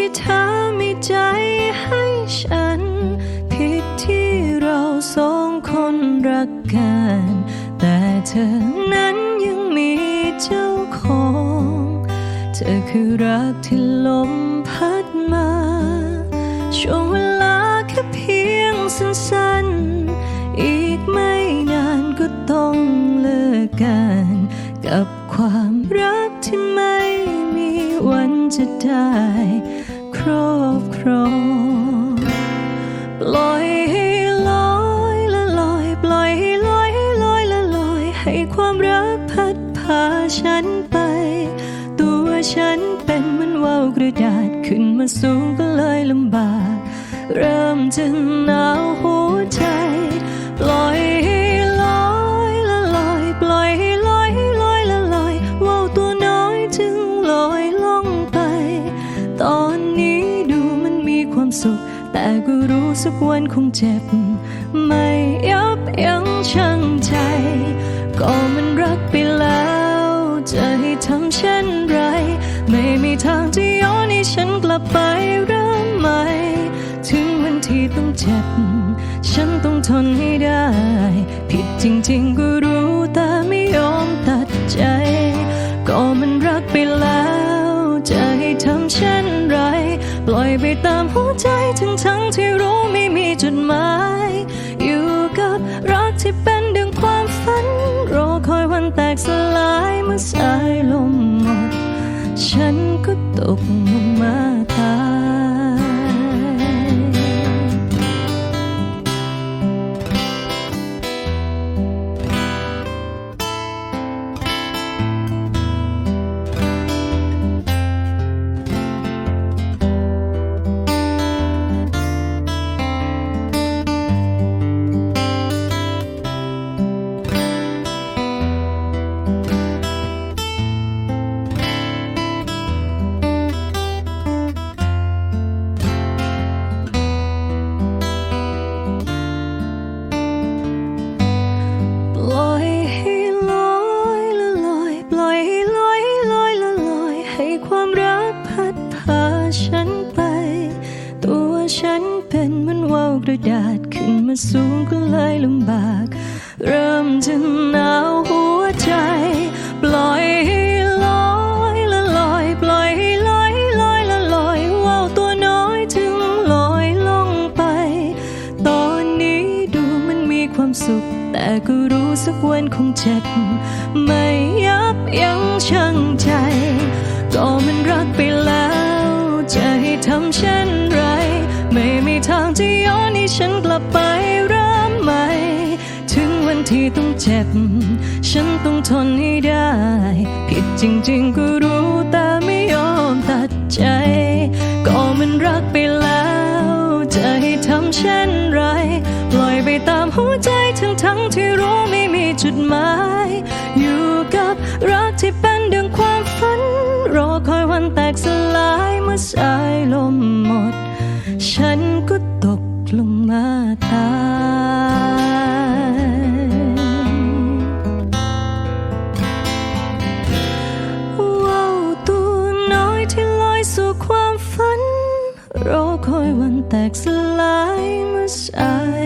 ที่เธอมีใจให้ฉัน ผิดที่เราสองคนรักกัน แต่เธอนั้นยังมีเจ้าของ เธอคือรักที่ลมพัดมา ช่วงเวลาแค่เพียงสั้นๆ อีกไม่นานก็ต้องเลิกกัน กับความรักที่ไม่มีวันจะได้ ครอบครองปล่อยให้ลอยละลอยปล่อยให้ลอยให้ลอยละลอย ให้ความรักพัดพาฉันไป ตัวฉันเป็นเหมือนว่าวกระดาษขึ้นมาสูงก็เลยลำบาก เริ่มจะหนาวหัวใจ ปล่อยให้ลอยละลอยปล่อยให้ลอยให้ลอยละลอยว่าวตัวน้อยจึงลอยล่องไป ตอน ความสุข แต่ก็รู้สักวันคงเจ็บ ไม่ยับยั้งชั่งใจ ก็มันรักไปแล้ว จะให้ทำเช่นไร ไม่มีทางที่ย้อนให้ฉันกลับไปเริ่มใหม่ ถึงวันที่ต้องเจ็บ ฉันต้องทนให้ได้ ผิดจริงๆก็รู้แต่ไม่ยอมตัดใจ ก็มันรักไปแล้ว ไปตามหัวใจทั้งทั้งที่รู้ไม่มีจุดหมาย อยู่กับรักที่เป็นดังความฝัน รอคอยวันแตกสลายเมื่อสายลมหมด ฉันก็ตกลงมาตาย มือนว่าวกระดาษขึ้นมาสูงก็เลยลำบาก เริ่มจะหนาวหัวใจ ปล่อยให้ลอยละลอย ปล่อยให้ลอยลอยละลอยว่าวตัวน้อยถึงลอยล่องไป ตอนนี้ดูมันมีความสุข แต่ก็รู้สักวันคงเจ็บ ไม่ยับยั้งชั่งใจ ก็มันรักไปแล้ว จะให้ทำเช่น ฉันกลับไปเริ่มใหม่ ถึงวันที่ต้องเจ็บ ฉันต้องทนให้ได้ ผิดจริงๆก็รู้แต่ไม่ยอมตัดใจ ก็มันรักไปแล้ว จะให้ทำเช่นไร ปล่อยไปตามหัวใจทั้งทั้งๆที่รู้ไม่มีจุดหมาย ตายว่าวตัวน้อยที่ลอยสู่ความฝัน รอคอยวันแตกสลายเมื่อสายลม